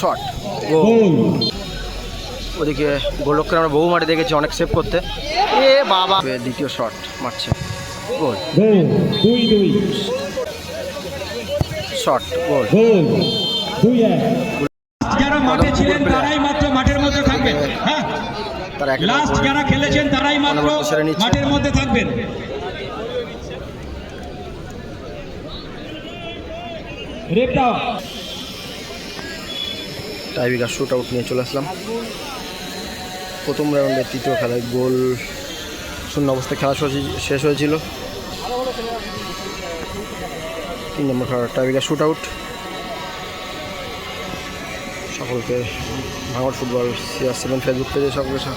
Shot ওদিকে গোলরক্ষণ আমরা বহু মাঠে দেখেছি অনেক সেভ করতে। এ বাবা। দ্বিতীয় শট মারছে। গোল। গোল দুই দুই। Shot goal. গোল যারা মাঠে ছিলেন তারাই মাত্র মাঠের মধ্যে থাকবেন। হ্যাঁ। তার এক লাস্ট যারা খেলেছেন তারাই মাত্র। মাঠের মধ্যে থাকবেন। রেপটা টাইবিকার শুট আউট নিয়ে চলে আসলাম। প্রথম রাউন্ডে তৃতীয় খেলায় গোল শূন্য অবস্থায় খেলা শেষ- হয়েছিল। তিন নম্বর খেলা টাইবিকার শুট আউট সকলকে ভাঙড় ফুটবল সিআর সেভেন ফেসবুক পেজে সকলকে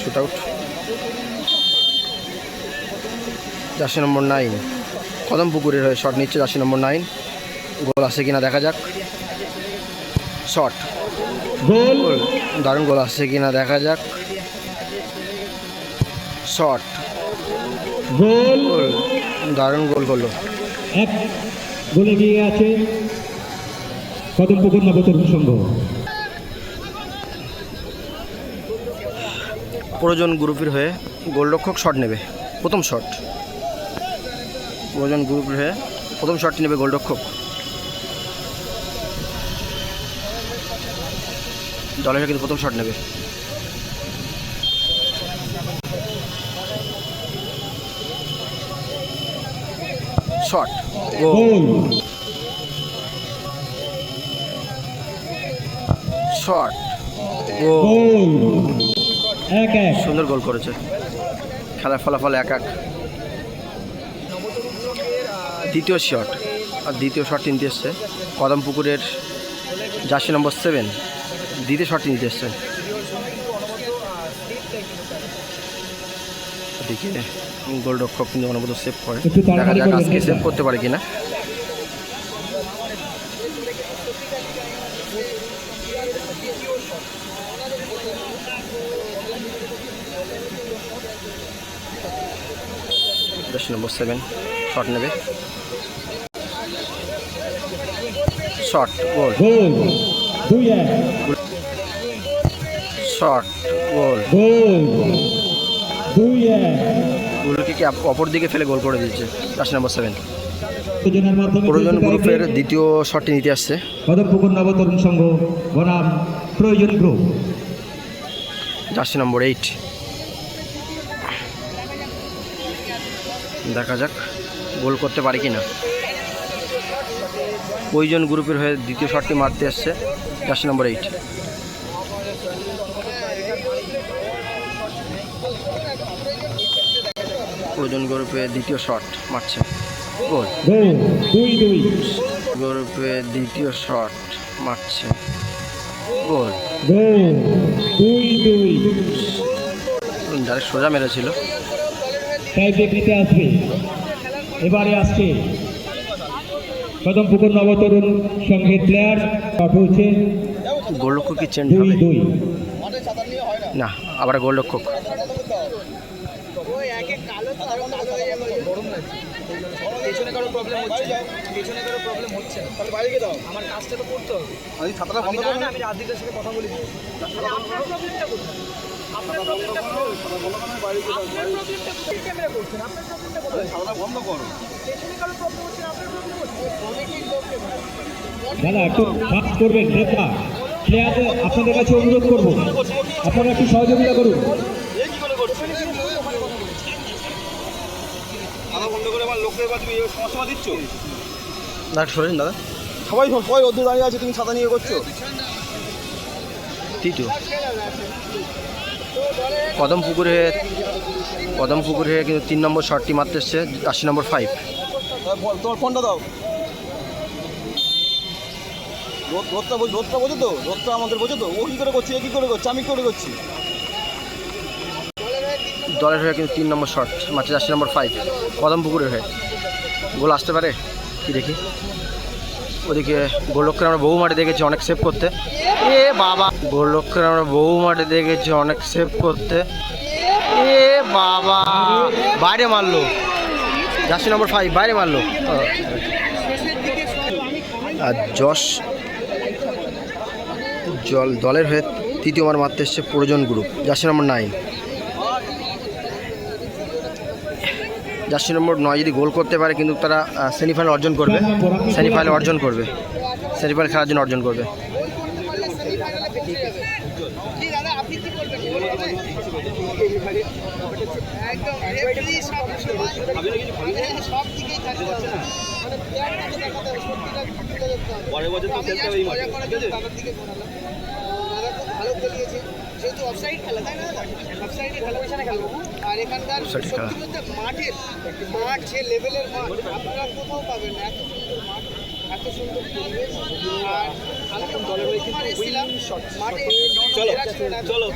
shoot out jersey number nine. কদম পুকুরের হয়ে শট নিচ্ছে জার্সি নম্বর নাইন। গোল আসে কিনা দেখা যাক। Shot goal. দারুণ গোল আসছে কিনা দেখা যাক। Shot goal. দারুণ গোল করল এক গোলে গিয়ে আছে নবতরুণ সংঘ প্রয়োজন গ্রুপের হয়ে গোলরক্ষক শট নেবে প্রথম শট প্রয়োজন গ্রুপের হয়ে প্রথম শটটি নেবে গোলরক্ষক। দলের হয়ে কিন্তু প্রথম শট নেবে। শট শট গোল সুন্দর গোল করেছে। খেলার ফলাফল এক এক। দ্বিতীয় শট আর দ্বিতীয় শট নিতে এসছে। কদম পুকুরের জার্সি নম্বর সেভেন দ্বিতীয় শট নিতে এসছে। এদিকে গোলরক্ষক কিন্তু অনবরত সেভ করে। দেখা যাক আজকে সেভ। করতে পারে কিনা। জার্সি নম্বর সেভেন শট নেবে। Shot goal shot goal goal গোলকে কি অপর দিকে ফেলে গোল করে দিয়েছে? জার্সি নম্বর সেভেন প্রয়োজন গ্রুপের দ্বিতীয় শটটি নিতে আসছে। কদমপুকুর নবতরুণ সংঘ বনাম প্রয়োজন গ্রুপ জার্সি নম্বর এইট দেখা যাক গোল করতে পারে কি না ওইজন গ্রুপের হয়ে দ্বিতীয় শটটি মারতে আসছে জার্সি নম্বর এইট প্রয়োজন গ্রুপে দ্বিতীয় শট মারছে। গোল। গ্রুপে দ্বিতীয় শট মারছে। গোল। ডাইরেক্ট সোজা মেরেছিল। ব্রেক নিতে আসবে। এবারে আসছে কদমপুকুর নবতরুণ সংঘের প্লেয়ার শট হচ্ছে গোলরক্ষক কি চেঞ্জ দুই হবে। দুই। না আবার গোলরক্ষক। পেছনে কারও প্রবলেম হচ্ছে পেছনে কারও প্রবলেম হচ্ছে না তাহলে বাইরে দাও আমার কাজটা তো করতে হবে। আমি ছাতাটা বন্ধ করো আমি রাধিকার সাথে কথা বলি। আপনার প্রবলেমটা কোথায়? দাদা একটু ফাস্ট করবেন রেখা প্লেয়ারদের আপনাদের কাছে অনুরোধ করব। আপনারা একটু সহযোগিতা করুন। দাদা সরেন দাদা। সবাই সবাই দাঁড়িয়ে আছে তুমি ছাতা নিয়ে করছ কদম পুকুরে কদম পুকুরে কিন্তু তিন নম্বর শটটি মারতে এসছে আশি নম্বর ফাইভ তোমার ফোনটা দাও। রোদ রোদটা বোঝ রোদটা বোঝো তো? রোদটা আমাদের বোঝো তো? ও কী করে করছে? এ কী করে করছে? আমি কী করে করছি? দলের হয়ে কিন্তু তিন নম্বর শট মারছে আশি নম্বর ফাইভ কদম পুকুরের হয়ে। গোল আসতে পারে? কি দেখি? ওদিকে গোলক্ষের আমরা বহু মাঠে দেখেছি অনেক সেভ করতে। এ বাবা। গোলক্ষের আমরা বহু মাঠে দেখেছি অনেক সেভ করতে। এ বাবা। বাইরে মারলো। জার্সি নম্বর ফাইভ বাইরে মারলো। আর যশ জল দলের হয়ে তৃতীয়বার মারতে এসছে প্রয়োজন group jersey number nine jersey number নয় যদি গোল করতে পারে কিন্তু তারা সেমিফাইনাল অর্জন করবে। সেমিফাইনাল অর্জন করবে। সেমিফাইনাল খেলার জন্য অর্জন করবে। মানে পরের বছর তো খেলতে হবে যেহেতু অফসাইড খেলা তাই না? অফসাইডে খেলা আর এখানকার সত্যি বলতে মাঠের মাঠ যে লেভেলের মাঠ আপনারা কোথাও পাবেন না এত সুন্দর মাঠ এত সুন্দর পরিবেশ। আর আমি যখন দলের হয়ে কিন্তু এসেছিলাম মাঠে চলো চলো।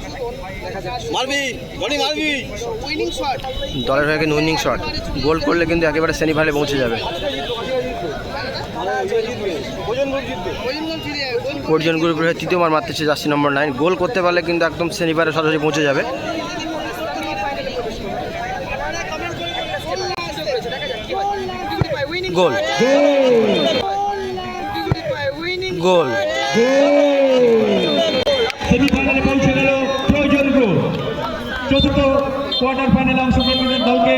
মারবি রনি মারবি। উইনিং শট দলের হয়ে কিন্তু উইনিং শট গোল করলে কিন্তু একেবারে সেমিফাইনালে পৌঁছে যাবে। প্রয়োজন গ্রুপের হয়ে তৃতীয়বার মারতেছে জার্সি নম্বর নাইন গোল করতে পারলে কিন্তু একদম সেমিফাইনালে সরাসরি পৌঁছে যাবে। গোল। গোল। সেমিফাইনালে পৌঁছে গেল প্রয়োজন গ্রুপ চতুর্থ কোয়ার্টার ফাইনালে অংশগ্রহণ দলকে।